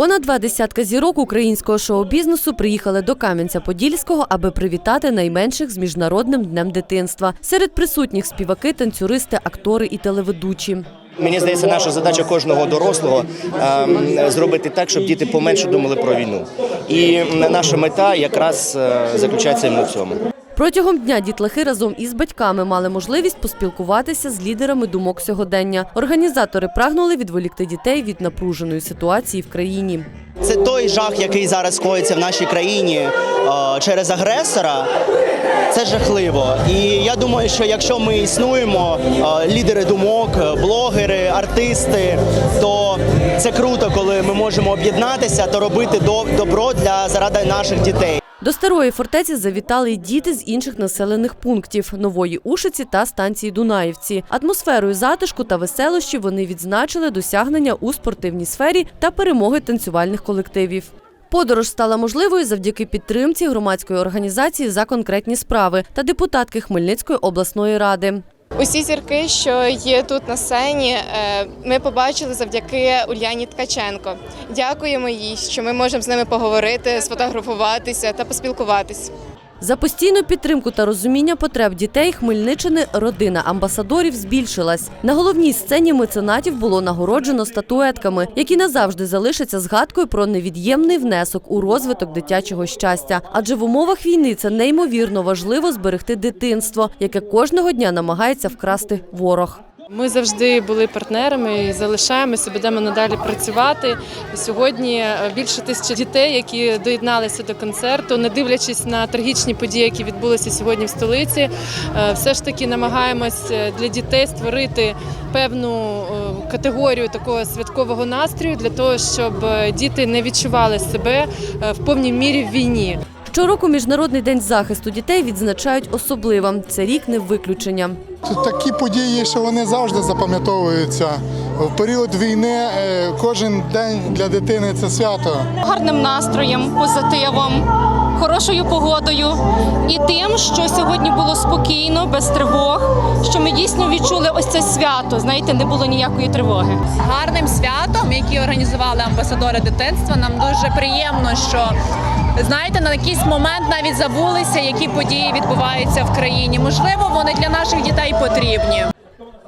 Понад два десятка зірок українського шоу-бізнесу приїхали до Кам'янця-Подільського, аби привітати найменших з міжнародним днем дитинства. Серед присутніх співаки, танцюристи, актори і телеведучі. Мені здається, наша задача кожного дорослого ем, зробити так, щоб діти поменше думали про війну. І наша мета якраз е, заключається в цьому. Протягом дня дітлахи разом із батьками мали можливість поспілкуватися з лідерами думок сьогодення. Організатори прагнули відволікти дітей від напруженої ситуації в країні. Це той жах, який зараз коїться в нашій країні е, через агресора. Це жахливо. І я думаю, що якщо ми існуємо, е, лідери думок, е, блогери, артисти, то це круто, коли ми можемо об'єднатися та робити добро для заради наших дітей. До старої фортеці завітали й діти з інших населених пунктів нової Ушиці та станції Дунаївці. Атмосферою затишку та веселощі вони відзначили досягнення у спортивній сфері та перемоги танцювальних колективів. Подорож стала можливою завдяки підтримці громадської організації за конкретні справи та депутатки Хмельницької обласної ради. Усі зірки, що є тут на сцені, е, ми побачили завдяки Ульяні Ткаченко. Дякуємо їй, що ми можемо з ними поговорити, сфотографуватися та поспілкуватися. За постійну підтримку та розуміння потреб дітей Хмельниччини родина амбасадорів збільшилась. На головній сцені меценатів було нагороджено статуетками, які назавжди залишаться згадкою про невід'ємний внесок у розвиток дитячого щастя. Адже в умовах війни це неймовірно важливо зберегти дитинство, яке кожного дня намагається вкрасти ворог. Ми завжди були партнерами і залишаємося, будемо надалі працювати. Сьогодні е, більше тисячі дітей, які доєдналися до концерту, не дивлячись на трагічні події, які відбулися сьогодні в столиці. е, Все ж таки намагаємось е, для дітей створити певну категорію такого святкового настрою для того, щоб діти не відчували себе в повній мірі в війні. Щороку Міжнародний день захисту дітей відзначають особливо. Це рік не виключення. Такі події, що вони завжди запам'ятовуються. В період війни е, кожен день для дитини це свято. гарним настроєм, позитивом, хорошою погодою і тим, що сьогодні було спокійно, без тривог, що ми дійсно відчули ось це свято. Знаєте, не було ніякої тривоги. гарним святом, які організували амбасадори дитинства. Нам дуже приємно, що знаєте, на якийсь момент навіть забулися, які події відбуваються в країні. Можливо, вони для наших дітей потрібні.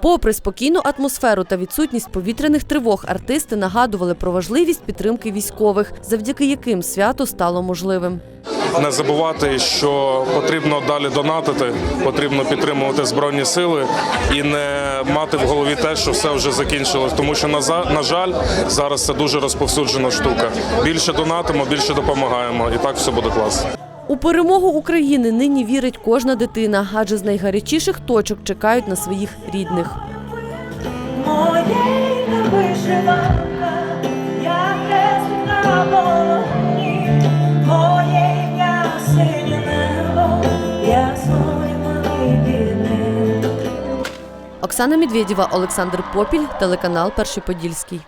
Попри спокійну атмосферу та відсутність повітряних тривог, артисти нагадували про важливість підтримки військових, завдяки яким свято стало можливим. Не забувати, що потрібно далі донатити, потрібно підтримувати збройні сили і не мати в голові те, що все вже закінчилось. Тому що на на жаль, зараз це дуже розповсюджена штука. Більше донатимо, більше допомагаємо, і так все буде класно. У перемогу України нині вірить кожна дитина, адже з найгарячіших точок чекають на своїх рідних. Моєї вишиванка, я Оксана Медведєва, Олександр Попіль, телеканал Перший Подільський.